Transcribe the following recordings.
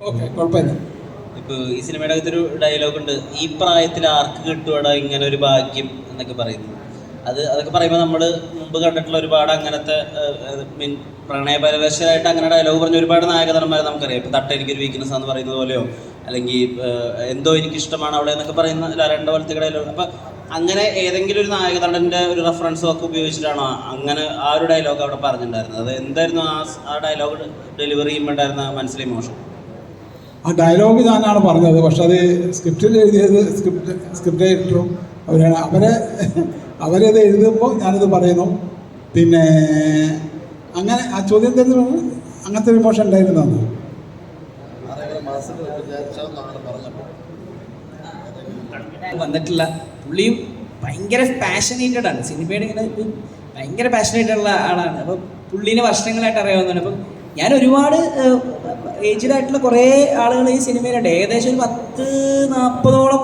ഇപ്പൊ ഈ സിനിമയുടെ അകത്തൊരു ഡയലോഗ് ഉണ്ട്. ഈ പ്രായത്തിൽ ആർക്ക് കിട്ടുവാടാ ഇങ്ങനെ ഒരു ഭാഗ്യം എന്നൊക്കെ പറയുന്നു അത് അതൊക്കെ പറയുമ്പോൾ നമ്മൾ മുമ്പ് കണ്ടിട്ടുള്ള ഒരുപാട് അങ്ങനത്തെ മീൻ പ്രണയപരവശമായിട്ട് അങ്ങനെ ഡയലോഗ് പറഞ്ഞ ഒരുപാട് നായക നടന്മാരെ നമുക്കറിയാം. ഇപ്പം തട്ട എനിക്കൊരു വീക്ക്നെസ് ആണെന്ന് പറയുന്നത് പോലെയോ അല്ലെങ്കിൽ എന്തോ എനിക്ക് ഇഷ്ടമാണ് അവിടെ എന്നൊക്കെ പറയുന്ന രണ്ട പോലത്തെ ഡയലോഗ് അപ്പം അങ്ങനെ ഏതെങ്കിലും ഒരു നായക നടന്റെ ഒരു റെഫറൻസും ഒക്കെ ഉപയോഗിച്ചിട്ടാണോ അങ്ങനെ ആ ഒരു ഡയലോഗ് അവിടെ പറഞ്ഞിട്ടുണ്ടായിരുന്നത്? അത് എന്തായിരുന്നു ആ ആ ഡയലോഗ് ഡെലിവറി ചെയ്യുമ്പോൾ ഉണ്ടായിരുന്ന മനസ്സിലെ ഇമോഷൻ ആ ഡയലോഗ് ഞാനാണ് പറഞ്ഞത്. പക്ഷെ അത് സ്ക്രിപ്റ്റിൽ എഴുതിയത് സ്ക്രിപ്റ്റ് സ്ക്രിപ്റ്റ് ഡയറക്ടറും അവരാണ്. അവരെ അവരത് എഴുതുമ്പോൾ ഞാനിത് പറയുന്നു. പിന്നെ അങ്ങനെ ആ ചോദ്യം തരുന്ന അങ്ങനത്തെ ഒരു ഇമോഷൻ ഉണ്ടായിരുന്നു വന്നിട്ടില്ല. പുള്ളിയും ഭയങ്കര പാഷനേറ്റഡ് ആണ്. സിനിമയുടെ ഇങ്ങനെ ഭയങ്കര പാഷനേറ്റഡ് ഉള്ള ആളാണ്. അപ്പം പുള്ളീനെ വർഷങ്ങളായിട്ട് അറിയാവുന്നതാണ്. അപ്പം ഞാൻ ഒരുപാട് ഏജ്ഡ് ആയിട്ടുള്ള കുറേ ആളുകൾ ഈ സിനിമയിലുണ്ട്. ഏകദേശം ഒരു പത്ത് നാൽപ്പതോളം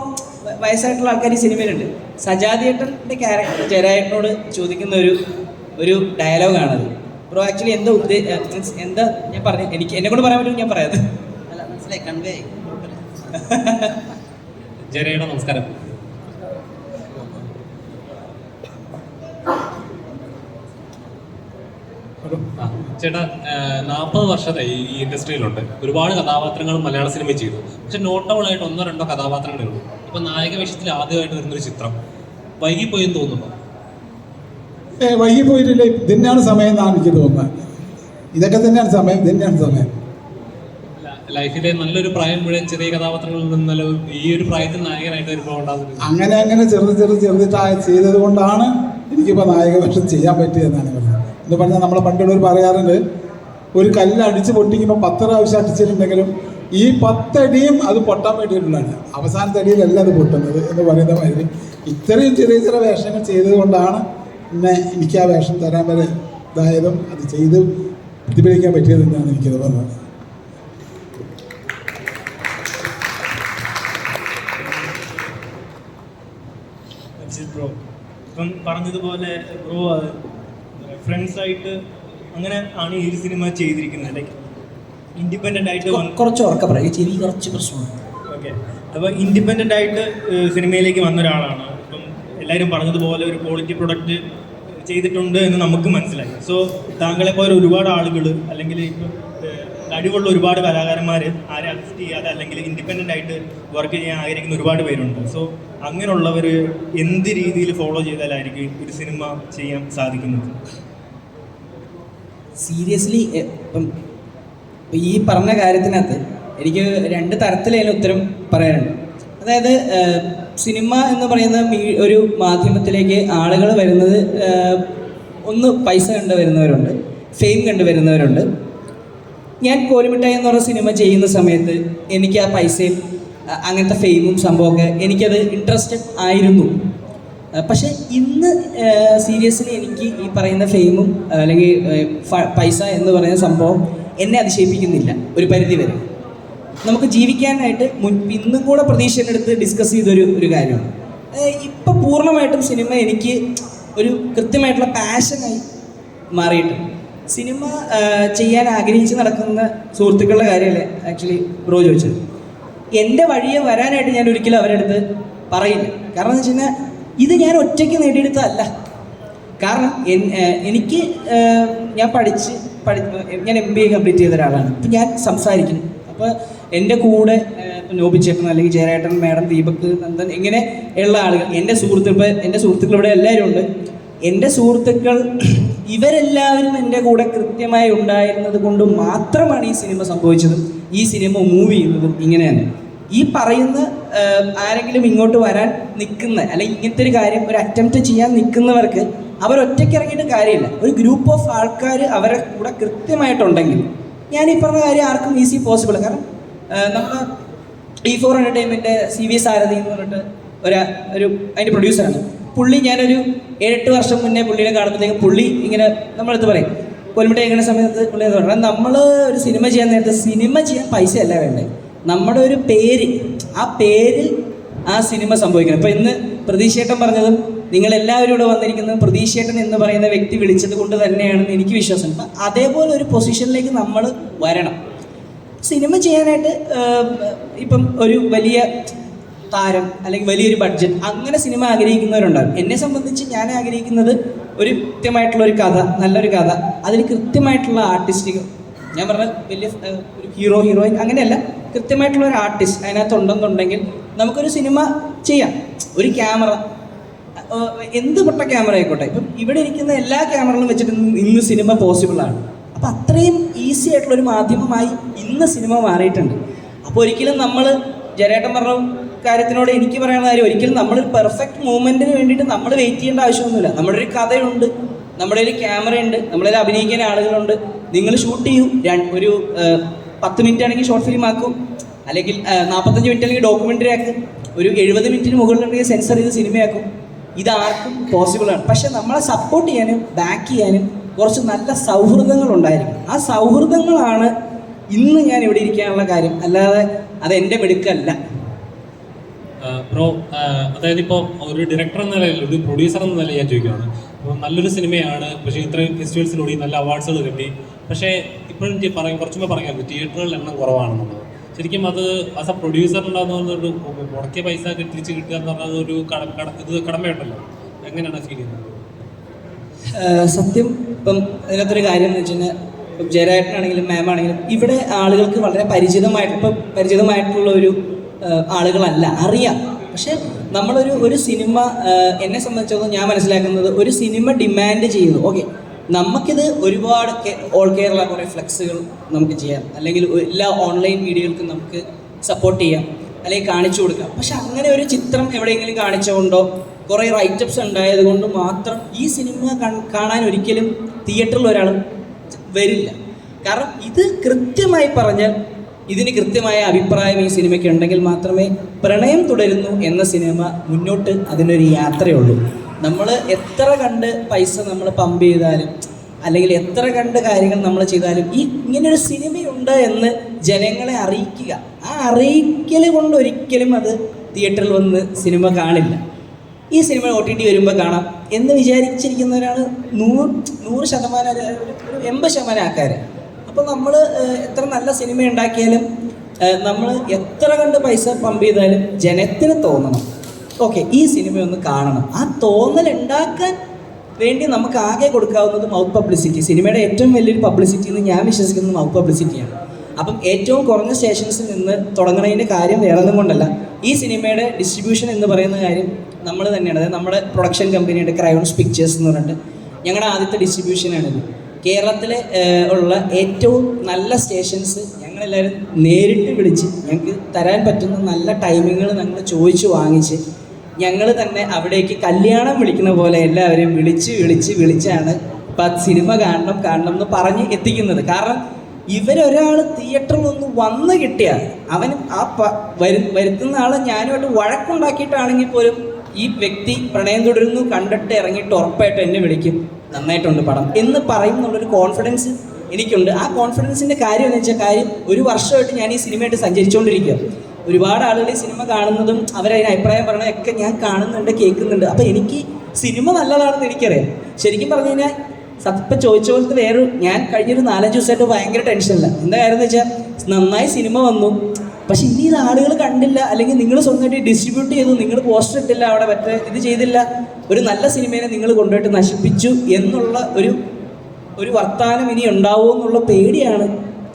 വയസ്സായിട്ടുള്ള ആൾക്കാർ ഈ സിനിമയിലുണ്ട്. സജാദിയേട്ടന്റെ ക്യാരക്ടർ ജയരായേട്ടനോട് ചോദിക്കുന്ന ഒരു ഒരു ഡയലോഗാണത് ബ്രോ ആക്ച്വലി എന്താ ഉദ്ദേ മീൻസ് എന്താ ഞാൻ പറഞ്ഞു എനിക്ക് എന്നെ കൊണ്ട് പറയാൻ പറ്റും ഞാൻ പറയാത് അല്ല മനസ്സിലായി കൺവേ. ജരയുടെ നമസ്കാരം ആ, ചേട്ടാ നാൽപ്പത് വർഷത്തെ ഈ ഇൻഡസ്ട്രിയിലുണ്ട്. ഒരുപാട് കഥാപാത്രങ്ങൾ മലയാള സിനിമ ചെയ്തു. പക്ഷെ നോട്ടബിൾ ആയിട്ട് ഒന്നോ രണ്ടോ കഥാപാത്രങ്ങളേ ഉള്ളൂ. ഇപ്പൊ നായക വേഷത്തിൽ ആദ്യമായിട്ട് വരുന്നൊരു ചിത്രം. വൈകിപ്പോയെന്ന് തോന്നുന്നു. ഏ വൈകി പോയിട്ടില്ല ഇതിനാണ് സമയം എന്നാണ് എനിക്ക് തോന്നുന്നത്. ഇതൊക്കെ തന്നെയാണ് സമയം ഇതിനാണ് സമയം. ലൈഫിലെ നല്ലൊരു പ്രായം മുഴുവൻ ചെറിയ കഥാപാത്രങ്ങളിൽ നിന്നല്ലോ ഈ ഒരു പ്രായത്തിൽ നായകനായിട്ട് വരുമ്പോൾ ഉണ്ടാകുന്നത്. അങ്ങനെ അങ്ങനെ ചെറുത് ചെറുത് ചെറുതായി ചെയ്തത് കൊണ്ടാണ് എനിക്കിപ്പോൾ നായകപക്ഷം ചെയ്യാൻ പറ്റിയതെന്നാണ് പറഞ്ഞത്. എന്ന് പറഞ്ഞാൽ നമ്മളെ പണ്ടുള്ളവർ പറയാറുണ്ട് ഒരു കല്ല് അടിച്ച് പൊട്ടിക്കുമ്പോൾ പത്ത് പ്രാവശ്യം അടിച്ചിട്ടുണ്ടെങ്കിലും ഈ പത്തടിയും അത് പൊട്ടാൻ വേണ്ടിയിട്ടുള്ളതാണ്. അവസാനത്തെ അടിയിലല്ല അത് പൊട്ടുന്നത് എന്ന് പറയുന്ന മാതിരി ഇത്രയും ചെറിയ ചെറിയ വേഷങ്ങൾ ചെയ്തത് കൊണ്ടാണ് പിന്നെ എനിക്ക് ആ വേഷം തരാൻ വരെ ഇതായതും അത് ചെയ്ത് പ്രതിഫലിക്കാൻ പറ്റിയതെന്നാണ് എനിക്കത് പറഞ്ഞത്. ബ്രോ ഇപ്പം പറഞ്ഞതുപോലെ ബ്രോ ഫ്രണ്ട്സ് ആയിട്ട് അങ്ങനെ ആണ് ഈ സിനിമ ചെയ്തിരിക്കുന്നത്. ലൈക്ക് ഇൻഡിപെൻഡന്റ് ആയിട്ട് കുറച്ച് ഉറക്കം പറയാം. ചെവി കുറച്ച് പ്രശ്നമാണ്. ഓക്കെ അപ്പോൾ ഇൻഡിപെൻഡന്റ് ആയിട്ട് സിനിമയിലേക്ക് വന്ന ഒരാളാണ്. ഇപ്പം എല്ലാവരും പറഞ്ഞതുപോലെ ഒരു ക്വാളിറ്റി പ്രൊഡക്റ്റ് ചെയ്തിട്ടുണ്ട് എന്ന് നമുക്ക് മനസ്സിലായി. സോ താങ്കളെ പോലെ ഒരുപാട് ആളുകൾ അല്ലെങ്കിൽ ഇപ്പം കഴിവുള്ള ഒരുപാട് കലാകാരന്മാർ ആരെ അസിസ്റ്റ് ചെയ്യാതെ അല്ലെങ്കിൽ ഇൻഡിപെൻഡന്റ് ആയിട്ട് വർക്ക് ചെയ്യാൻ ആഗ്രഹിക്കുന്ന ഒരുപാട് പേരുണ്ട്. സോ അങ്ങനെയുള്ളവർ എന്ത് രീതിയിൽ ഫോളോ ചെയ്താലായിരിക്കും ഒരു സിനിമ ചെയ്യാൻ സാധിക്കുന്നത്? സീരിയസ്ലി ഇപ്പം ഈ പറഞ്ഞ കാര്യത്തിനകത്ത് എനിക്ക് രണ്ട് തരത്തിലതിന് ഉത്തരം പറയാനുണ്ട്. അതായത് സിനിമ എന്ന് പറയുന്ന ഒരു മാധ്യമത്തിലേക്ക് ആളുകൾ വരുന്നത് ഒന്ന് പൈസ കണ്ട് വരുന്നവരുണ്ട് ഫെയിം കണ്ട് വരുന്നവരുണ്ട്. ഞാൻ കോലിമിട്ടായി എന്ന് പറഞ്ഞ സിനിമ ചെയ്യുന്ന സമയത്ത് എനിക്ക് ആ പൈസയും അങ്ങനത്തെ ഫെയിമും സംഭവമൊക്കെ എനിക്കത് ഇൻട്രസ്റ്റഡ് ആയിരുന്നു. പക്ഷെ ഇന്ന് സീരിയസ്ലി എനിക്ക് ഈ പറയുന്ന ഫെയിമും അല്ലെങ്കിൽ പൈസ എന്ന് പറയുന്ന സംഭവം എന്നെ അതിശയിപ്പിക്കുന്നില്ല ഒരു പരിധി വരെ. നമുക്ക് ജീവിക്കാനായിട്ട് മുൻ ഇന്നും കൂടെ പ്രതീക്ഷയെടുത്ത് ഡിസ്കസ് ചെയ്തൊരു ഒരു കാര്യമാണ്. ഇപ്പം പൂർണമായിട്ടും സിനിമ എനിക്ക് ഒരു കൃത്യമായിട്ടുള്ള പാഷനായി മാറിയിട്ടുണ്ട്. സിനിമ ചെയ്യാൻ ആഗ്രഹിച്ച് നടക്കുന്ന സുഹൃത്തുക്കളുടെ കാര്യമല്ലേ ആക്ച്വലി ബ്രോ ചോദിച്ചത്? എന്റെ വഴിയെ വരാനായിട്ട് ഞാൻ ഒരിക്കലും അവരുടെ അടുത്ത് പറയില്ല. കാരണം എന്ന് വെച്ച് ഇത് ഞാൻ ഒറ്റയ്ക്ക് നേടിയെടുത്തതല്ല. കാരണം എനിക്ക് ഞാൻ പഠിച്ച് പഠി ഞാൻ എം ബി എ കംപ്ലീറ്റ് ചെയ്ത ഒരാളാണ്. അപ്പം ഞാൻ സംസാരിക്കുന്നു അപ്പോൾ എന്റെ കൂടെ ഇപ്പം നോബിച്ചേട്ടൻ അല്ലെങ്കിൽ ജയരേട്ടൻ മാഡം ദീപക് നന്ദൻ ഇങ്ങനെ ഉള്ള ആളുകൾ എന്റെ സുഹൃത്തുക്കൾ എന്റെ സുഹൃത്തുക്കൾ ഇവിടെ എല്ലാവരും ഉണ്ട്. എന്റെ സുഹൃത്തുക്കൾ ഇവരെല്ലാവരും എന്റെ കൂടെ കൃത്യമായി ഉണ്ടായിരുന്നത് കൊണ്ട് മാത്രമാണ് ഈ സിനിമ സംഭവിച്ചതും ഈ സിനിമ മൂവ് ചെയ്യുന്നതും ഇങ്ങനെയാണ്. ഈ പറയുന്ന ആരെങ്കിലും ഇങ്ങോട്ട് വരാൻ നിൽക്കുന്ന അല്ലെങ്കിൽ ഇങ്ങനത്തെ ഒരു കാര്യം ഒരു അറ്റംപ്റ്റ് ചെയ്യാൻ നിൽക്കുന്നവർക്ക് അവർ ഒറ്റയ്ക്ക് ഇറങ്ങിയിട്ട് കാര്യമില്ല. ഒരു ഗ്രൂപ്പ് ഓഫ് ആൾക്കാർ അവരെ കൂടെ കൃത്യമായിട്ടുണ്ടെങ്കിൽ ഞാൻ ഈ പറഞ്ഞ കാര്യം ആർക്കും ഈസി പോസിബിൾ കാരണം നമ്മൾ E four entertainment C V Sarathi എന്ന് പറഞ്ഞിട്ട് ഒരു ഒരു അതിന്റെ പ്രൊഡ്യൂസറാണ് പുള്ളി ഞാനൊരു ഏഴെട്ട് വർഷം മുന്നേ പുള്ളിയെ കാണുമ്പോഴത്തേക്കും പുള്ളി ഇങ്ങനെ നമ്മളെടുത്ത് പറയും കൊൽമിട്ട ഇങ്ങനെ സമയത്ത് പുള്ളി എന്ന് പറഞ്ഞാൽ നമ്മൾ ഒരു സിനിമ ചെയ്യാൻ നേരത്തെ സിനിമ ചെയ്യാൻ പൈസ അല്ല വേണ്ടേ? നമ്മുടെ ഒരു പേര് ആ പേരിൽ ആ സിനിമ സംഭവിക്കണം. ഇപ്പം ഇന്ന് പ്രതീക്ഷേട്ടൻ പറഞ്ഞതും നിങ്ങളെല്ലാവരും ഇവിടെ വന്നിരിക്കുന്നത് പ്രതീക്ഷേട്ടൻ എന്ന് പറയുന്ന വ്യക്തി വിളിച്ചത് കൊണ്ട് തന്നെയാണെന്ന് എനിക്ക് വിശ്വാസം അപ്പം അതേപോലെ ഒരു പൊസിഷനിലേക്ക് നമ്മൾ വരണം. സിനിമ ചെയ്യാനായിട്ട് ഇപ്പം ഒരു വലിയ താരം അല്ലെങ്കിൽ വലിയൊരു ബഡ്ജറ്റ് അങ്ങനെ സിനിമ ആഗ്രഹിക്കുന്നവരുണ്ടാകും എന്നെ സംബന്ധിച്ച് ഞാൻ ആഗ്രഹിക്കുന്നത് ഒരു കൃത്യമായിട്ടുള്ള ഒരു കഥ നല്ലൊരു കഥ. അതിന് കൃത്യമായിട്ടുള്ള ആർട്ടിസ്റ്റ് ഞാൻ പറഞ്ഞ വലിയ ഒരു ഹീറോ ഹീറോയിൻ അങ്ങനെയല്ല. കൃത്യമായിട്ടുള്ള ഒരു ആർട്ടിസ്റ്റ് അതിനകത്ത് ഉണ്ടെന്നുണ്ടെങ്കിൽ നമുക്കൊരു സിനിമ ചെയ്യാം. ഒരു ക്യാമറ എന്ത് പൊട്ട ക്യാമറ ആയിക്കോട്ടെ. ഇപ്പം ഇവിടെ ഇരിക്കുന്ന എല്ലാ ക്യാമറകളും വെച്ചിട്ട് ഇന്ന് സിനിമ പോസിബിൾ ആണ്. അപ്പം അത്രയും ഈസി ആയിട്ടുള്ള ഒരു മാധ്യമമായി ഇന്ന് സിനിമ മാറിയിട്ടുണ്ട്. അപ്പോൾ ഒരിക്കലും നമ്മൾ ജരേട്ടൻ പറഞ്ഞ കാര്യത്തിനോട് എനിക്ക് പറയാനുള്ള കാര്യം ഒരിക്കലും നമ്മൾ പെർഫെക്റ്റ് മൂവ്മെന്റിന് വേണ്ടിയിട്ട് നമ്മൾ വെയിറ്റ് ചെയ്യേണ്ട ആവശ്യമൊന്നുമില്ല. നമ്മുടെ ഒരു കഥയുണ്ട് നമ്മുടെ കയ്യിൽ ക്യാമറയുണ്ട് നമ്മുടെ കയ്യിൽ അഭിനയിക്കാൻ ആളുകളുണ്ട്. നിങ്ങൾ ഷൂട്ട് ചെയ്യൂ. ഒരു പത്ത് മിനിറ്റ് ആണെങ്കിൽ ഷോർട്ട് ഫിലിം ആക്കും. അല്ലെങ്കിൽ നാൽപ്പത്തഞ്ച് മിനിറ്റ് അല്ലെങ്കിൽ ഡോക്യുമെന്ററി ആക്കും. ഒരു എഴുപത് മിനിറ്റിന് മുകളിലുണ്ടെങ്കിൽ സെൻസർ ചെയ്ത് സിനിമയാക്കും ഇതാർക്കും പോസിബിൾ ആണ്. പക്ഷെ നമ്മളെ സപ്പോർട്ട് ചെയ്യാനും ബാക്ക് ചെയ്യാനും കുറച്ച് നല്ല സൗഹൃദങ്ങൾ ഉണ്ടായിരിക്കും ആ സൗഹൃദങ്ങളാണ് ഇന്ന് ഞാൻ ഇവിടെ ഇരിക്കാനുള്ള കാര്യം. അല്ലാതെ അത് എന്റെ മിടുക്കല്ല. ബ്രോ അതായത് ഇപ്പോൾ ഒരു ഡയറക്ടർ എന്ന നിലയിൽ ഒരു പ്രൊഡ്യൂസർ എന്ന നിലയിൽ ഞാൻ ചോദിക്കുകയാണ്. അപ്പോൾ നല്ലൊരു സിനിമയാണ് പക്ഷേ ഇത്രയും ഫെസ്റ്റിവൽസിലൂടെ നല്ല അവാർഡ്സുകൾ കിട്ടി. പക്ഷേ ഇപ്പോഴും പറയാം പറയും കുറച്ചുമ്പോൾ പറയാം തിയേറ്ററുകളുടെ എണ്ണം കുറവാണെന്നുള്ളത്. ശരിക്കും അത് ആസ് എ പ്രൊഡ്യൂസർ ഉണ്ടാകുന്ന ഒരു മുടക്കിയ പൈസ തിരിച്ച് കിട്ടുക എന്ന് പറഞ്ഞാൽ ഒരു ഇത് കടമയുണ്ടല്ലോ. എങ്ങനെയാണ് ഫീൽ ചെയ്യുന്നത്? സത്യം ഇപ്പം അതിനകത്തൊരു കാര്യം എന്ന് വെച്ച് കഴിഞ്ഞാൽ ഇപ്പം മാം ആണെങ്കിലും ഇവിടെ ആളുകൾക്ക് വളരെ പരിചിതമായിട്ട് ഇപ്പം പരിചിതമായിട്ടുള്ള ഒരു ആളുകളല്ല അറിയാം. പക്ഷെ നമ്മളൊരു ഒരു സിനിമ എന്നെ സംബന്ധിച്ചിടത്തോളം ഞാൻ മനസ്സിലാക്കുന്നത് ഒരു സിനിമ ഡിമാൻഡ് ചെയ്യുന്നു ഓക്കെ നമുക്കിത് ഒരുപാട് ഓൾ കേരള കുറേ ഫ്ലെക്സുകൾ നമുക്ക് ചെയ്യാം. അല്ലെങ്കിൽ എല്ലാ ഓൺലൈൻ മീഡിയകൾക്കും നമുക്ക് സപ്പോർട്ട് ചെയ്യാം. അല്ലെങ്കിൽ കാണിച്ചു കൊടുക്കാം. പക്ഷെ അങ്ങനെ ഒരു ചിത്രം എവിടെയെങ്കിലും കാണിച്ചുകൊണ്ടോ കുറേ റൈറ്റപ്സ് ഉണ്ടായത് കൊണ്ട് മാത്രം ഈ സിനിമ കാണാൻ ഒരിക്കലും തിയേറ്ററിൽ ഒരാൾ വരില്ല. കാരണം ഇത് കൃത്യമായി പറഞ്ഞാൽ ഇതിന് കൃത്യമായ അഭിപ്രായം ഈ സിനിമയ്ക്ക് ഉണ്ടെങ്കിൽ മാത്രമേ പ്രണയം തുടരുന്നു എന്ന സിനിമ മുന്നോട്ട് അതിനൊരു യാത്രയുള്ളൂ. നമ്മൾ എത്ര കണ്ട് പൈസ നമ്മൾ പമ്പ് ചെയ്താലും അല്ലെങ്കിൽ എത്ര കണ്ട് കാര്യങ്ങൾ നമ്മൾ ചെയ്താലും ഈ ഇങ്ങനൊരു സിനിമയുണ്ട് എന്ന് ജനങ്ങളെ അറിയിക്കുക. ആ അറിയിക്കൽ കൊണ്ട് ഒരിക്കലും അത് തിയേറ്ററിൽ വന്ന് സിനിമ കാണില്ല. ഈ സിനിമ ഒ ടി ടി വരുമ്പോൾ കാണാം എന്ന് വിചാരിച്ചിരിക്കുന്നവരാണ് നൂറ് നൂറ് ശതമാനം എൺപത് ശതമാനം ആൾക്കാർ അപ്പോൾ നമ്മൾ എത്ര നല്ല സിനിമ ഉണ്ടാക്കിയാലും നമ്മൾ എത്ര കണ്ട് പൈസ പമ്പ് ചെയ്താലും ജനത്തിന് തോന്നണം. ഓക്കെ ഈ സിനിമ ഒന്ന് കാണണം. ആ തോന്നൽ ഉണ്ടാക്കാൻ വേണ്ടി നമുക്ക് ആകെ കൊടുക്കാവുന്നത് മൗത്ത് പബ്ലിസിറ്റി സിനിമയുടെ ഏറ്റവും വലിയൊരു പബ്ലിസിറ്റി എന്ന് ഞാൻ വിശ്വസിക്കുന്നത് മൗത്ത് പബ്ലിസിറ്റിയാണ് അപ്പം ഏറ്റവും കുറഞ്ഞ സ്റ്റേഷൻസിൽ നിന്ന് തുടങ്ങുന്നതിന്റെ കാര്യം വേറൊന്നും കൊണ്ടല്ല. ഈ സിനിമയുടെ ഡിസ്ട്രിബ്യൂഷൻ എന്ന് പറയുന്ന കാര്യം നമ്മൾ തന്നെയാണ്. അതായത് നമ്മുടെ പ്രൊഡക്ഷൻ കമ്പനിയുടെ ക്രയോൺസ് പിക്ചേഴ്സ് എന്ന് പറഞ്ഞിട്ട് ഞങ്ങളുടെ ആദ്യത്തെ ഡിസ്ട്രിബ്യൂഷനാണിത് കേരളത്തിലെ ഉള്ള ഏറ്റവും നല്ല സ്റ്റേഷൻസ് ഞങ്ങളെല്ലാവരും നേരിട്ട് വിളിച്ച് ഞങ്ങൾക്ക് തരാൻ പറ്റുന്ന നല്ല ടൈമിങ്ങൾ ഞങ്ങൾ ചോദിച്ചു വാങ്ങിച്ച് ഞങ്ങൾ തന്നെ അവിടേക്ക് കല്യാണം വിളിക്കുന്ന പോലെ എല്ലാവരെയും വിളിച്ച് വിളിച്ച് വിളിച്ചാണ് ഇപ്പം സിനിമ കാണണം കാണണം എന്ന് പറഞ്ഞ് എത്തിക്കുന്നത്. കാരണം ഇവരൊരാൾ തിയേറ്ററിൽ ഒന്ന് വന്ന് കിട്ടിയാൽ അവൻ ആ വരു വരുത്തുന്ന ആളെ ഞാനുമായിട്ട് വഴക്കുണ്ടാക്കിയിട്ടാണെങ്കിൽ പോലും ഈ വ്യക്തി പ്രണയം തുടരുന്നു കണ്ടിട്ട് ഇറങ്ങിയിട്ട് ഉറപ്പായിട്ട് എന്നെ വിളിക്കും. നന്നായിട്ടുണ്ട് പടം. എന്ന് പറയുന്നുള്ളൊരു കോൺഫിഡൻസ് എനിക്കുണ്ട്. ആ കോൺഫിഡൻസിന്റെ കാര്യം എന്ന് വെച്ചാൽ കാര്യം ഒരു വർഷമായിട്ട് ഞാൻ ഈ സിനിമയായിട്ട് സഞ്ചരിച്ചുകൊണ്ടിരിക്കുക ഒരുപാട് ആളുകൾ ഈ സിനിമ കാണുന്നതും അവരതിന് അഭിപ്രായം പറയണതൊക്കെ ഞാൻ കാണുന്നുണ്ട് കേൾക്കുന്നുണ്ട്. അപ്പോൾ എനിക്ക് സിനിമ നല്ലതാണെന്ന് എനിക്കറിയാം. ശരിക്കും പറഞ്ഞു കഴിഞ്ഞാൽ സത്യം ചോദിച്ച പോലത്തെ വേറൊരു ഞാൻ കഴിഞ്ഞൊരു നാലഞ്ച് ദിവസമായിട്ട് ഭയങ്കര ടെൻഷനില്ല എന്താ കാര്യം എന്ന് വെച്ചാൽ നന്നായി സിനിമ വന്നു. പക്ഷെ ഇനി ഇത് ആളുകൾ കണ്ടില്ല അല്ലെങ്കിൽ നിങ്ങൾ സ്വന്തമായിട്ട് ഡിസ്ട്രിബ്യൂട്ട് ചെയ്തു നിങ്ങൾ പോസ്റ്റർ ഇട്ടില്ല അവിടെ മറ്റേ ഇത് ചെയ്തില്ല ഒരു നല്ല സിനിമയെ നിങ്ങൾ കൊണ്ടുപോയിട്ട് നശിപ്പിച്ചു എന്നുള്ള ഒരു ഒരു വർത്താനം ഇനി ഉണ്ടാവുമോ എന്നുള്ള പേടിയാണ്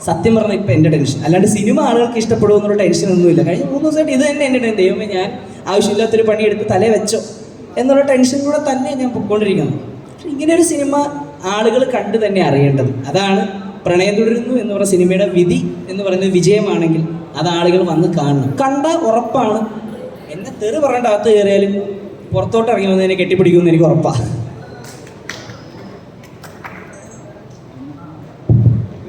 സത്യം പറഞ്ഞാൽ ഇപ്പം എന്റെ ടെൻഷൻ അല്ലാണ്ട് സിനിമ ആളുകൾക്ക് ഇഷ്ടപ്പെടുമോ എന്നുള്ള ടെൻഷൻ ഒന്നുമില്ല. കഴിഞ്ഞ മൂന്ന് ദിവസമായിട്ട് ഇത് തന്നെ എന്റെ ദൈവമേ ഞാൻ ആവശ്യമില്ലാത്തൊരു പണിയെടുത്ത് തല വെച്ചോ എന്നുള്ള ടെൻഷൻ കൂടെ തന്നെ ഞാൻ പൊയ്ക്കൊണ്ടിരിക്കുന്നത്. ഇങ്ങനെ ഒരു സിനിമ ആളുകൾ കണ്ടു തന്നെ അറിയേണ്ടത്. അതാണ് പ്രണയം തുടരുന്നു എന്ന് പറഞ്ഞ സിനിമയുടെ വിധി എന്ന് പറയുന്നത് വിജയമാണെങ്കിൽ അത് ആളുകൾ വന്ന് കാണണം. കണ്ട ഉറപ്പാണ്. എന്നെ തെറി പറയേണ്ട അകത്ത് കയറിയാലും പുറത്തോട്ട് ഇറങ്ങി വന്നതിനെ കെട്ടിപ്പിടിക്കുമെന്ന് എനിക്ക് ഉറപ്പാണ്